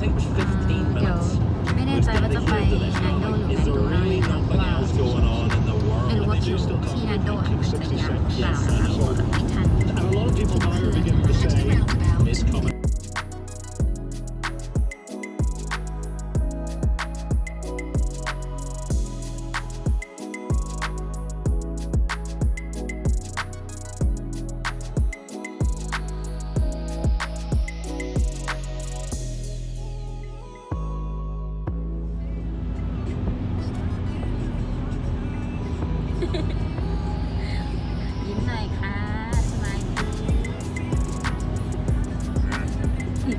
think 15 minutes. Minutes I was up by Is there really nothing else going on in the world? And they do still come to Nando 66. Yes. And a lot of people now are beginning to say.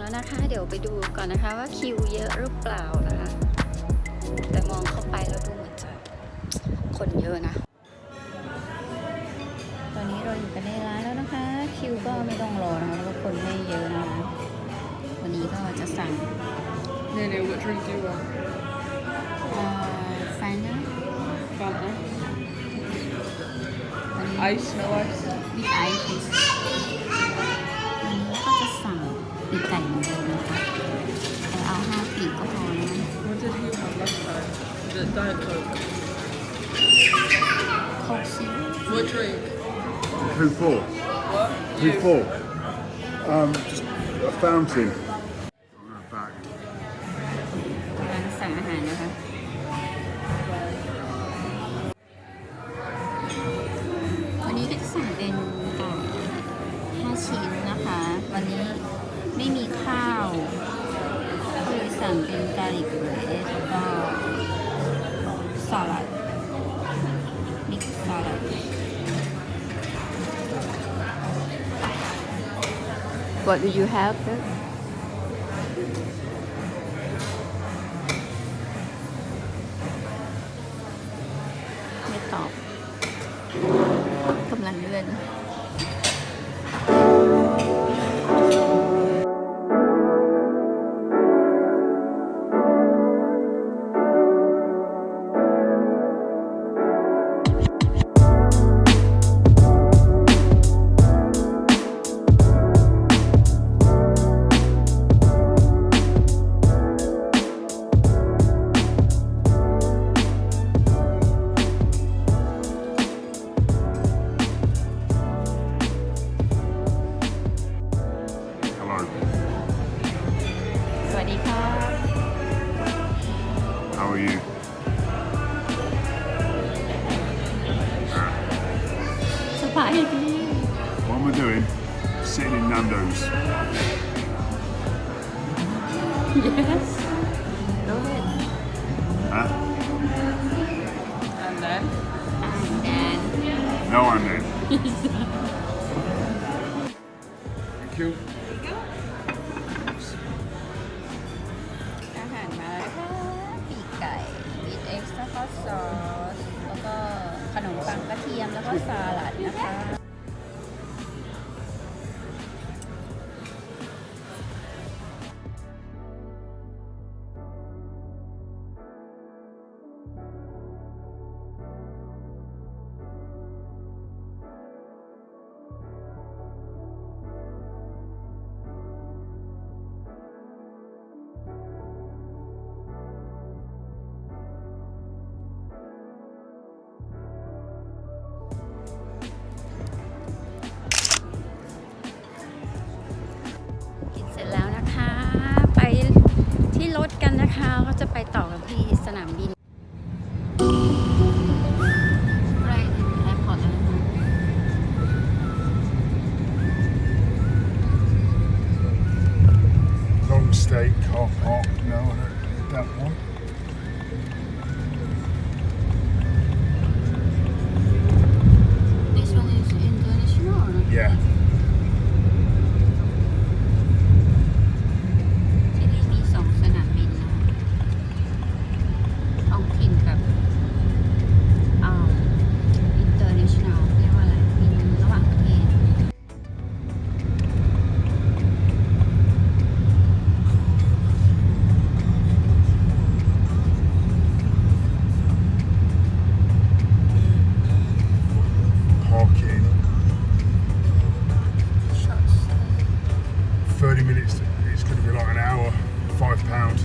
แล้วนะคะ เดี๋ยวไปดูก่อนนะคะว่าคิวเยอะหรือเปล่านะคะ แต่มองเข้าไปแล้วดูเหมือนจะคนเยอะนะ ตอนนี้เราอยู่กันในร้านแล้วนะคะ คิวก็ไม่ต้องรอนะคะแล้วก็คนไม่เยอะนะคะ วันนี้ก็จะสั่ง Nene, what drink do you want? เอ่อฟานนะ Fanta. วันนี้ Ice, no ice. วิไอซ์ just Diet Coke. Coffee. What drink? Who for? What? Who for? Um, just a fountain. What do you have? sir? ไม่ตอ Sitting in Nando's. yes go ahead Huh? And then? and then No, I'm in. Thank you. อาหารมาแล้วค่ะปีกไก่ with extra hot sauce แล้วก็ขนมปังกระเทียมแล้วก็สลัดนะคะ จะไปต่อ It's going to be like an hour, five pounds.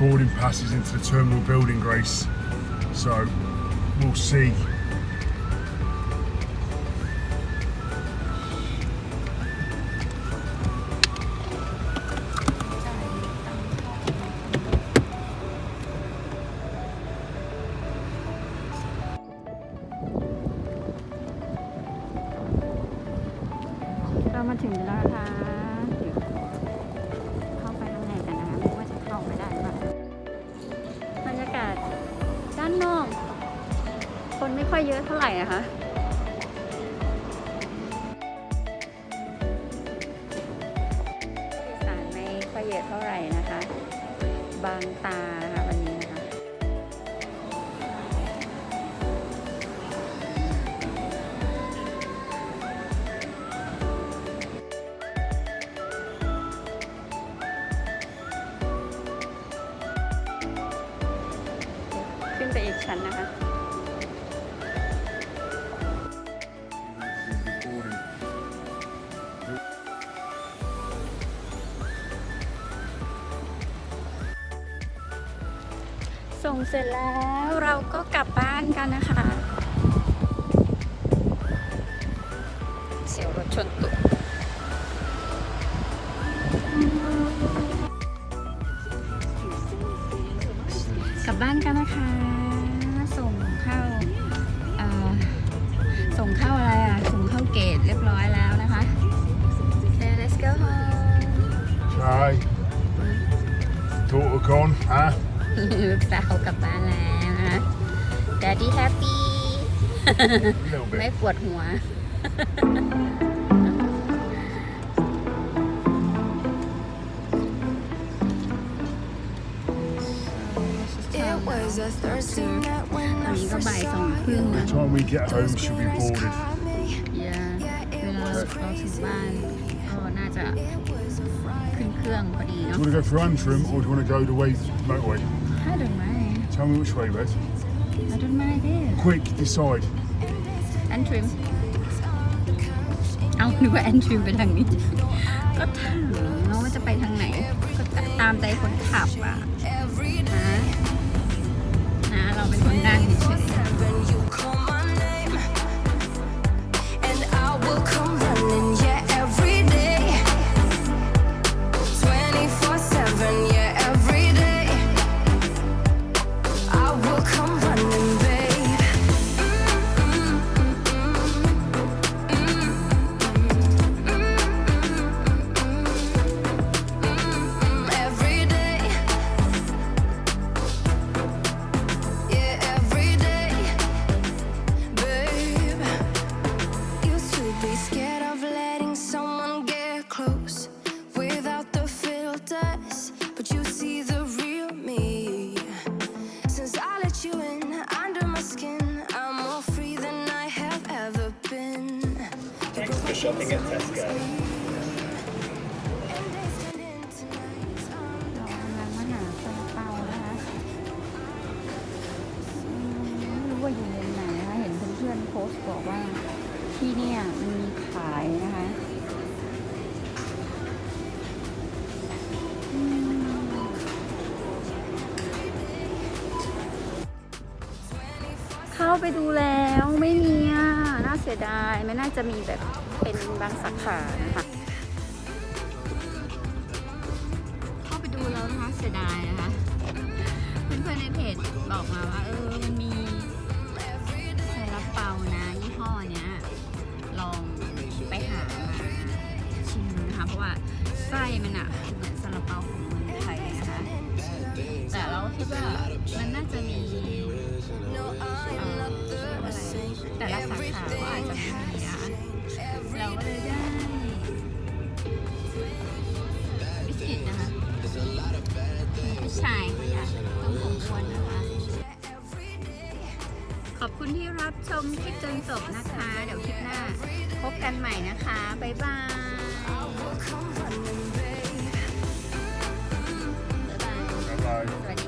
Boarding passes into the terminal building, Grace. So we'll see างนอก คนไม่ค่อยเยอะเท่าไหร่นะคะสารไม่ค่อยเยอะเท่าไหร่นะคะ บางตา ไปอีกชั้นนะคะ ส่งเสร็จแล้วเราก็กลับบ้านกันนะคะ เสียวรถชนตุก บบ้านกันนะคะ ส่งเข้าเอ่อส่งเข้าอะไรอะ ส่งเข้าเกตเรียบร้อยแล้วนะคะ Okay let's go home Okay. Daughter gone, huh? ลูกสาวกลับบ้านแล้วนะคะ Daddy happy A little ไม่ bit. ปวดหัว It was a Thursday night when ตอน I นี้ก็ first บ่ายสอง saw ครึ่ง you. แล้ว Time we get home, Those she'll blue be eyes boarded. caught me. เยาเวลาเราถึงบ้านก็น่าจะ It was a Friday. ขึ้นเครื่องพอดี Do เนาะ you want to go for Antrim or do you want to go the way motorway? ถ้าเดินไม่ Tell me which way, Red. ถ้าเดินไม่เด้ Quick, decide. แอนทริม เอานึกว่าแอนทริมไปทางนี้ ก็ถามเนาะว่าจะไปทางไหน ก็ตามใจคนขับอ่ะ Every นะนะ เราเป็นคนนั่งเฉย When you call my name, and I will come For shopping at Tesco. And days turn into nights. I'm ๆเรากำลังมาหาซาลาเปานะคะอืมไม่รู้ว่าอยู่เลนไหนนะคะเห็นเพื่อนๆโพสต์บอกว่าที่เนี่ยมันมีขายนะคะอืม เข้าไปดูแล้วไม่มีอะน่าเสียดาย ไม่น่าจะมีแบบ บางสาขานะคะเข้าไปดูแล้วนะคะเสียดายนะคะ เพื่อนๆในเพจบอกมาว่า เออ มันมี คุณที่รับชมคลิปจนจบนะคะ เดี๋ยวคลิปหน้า พบกันใหม่นะคะ บ๊ายบายบ๊ายบาย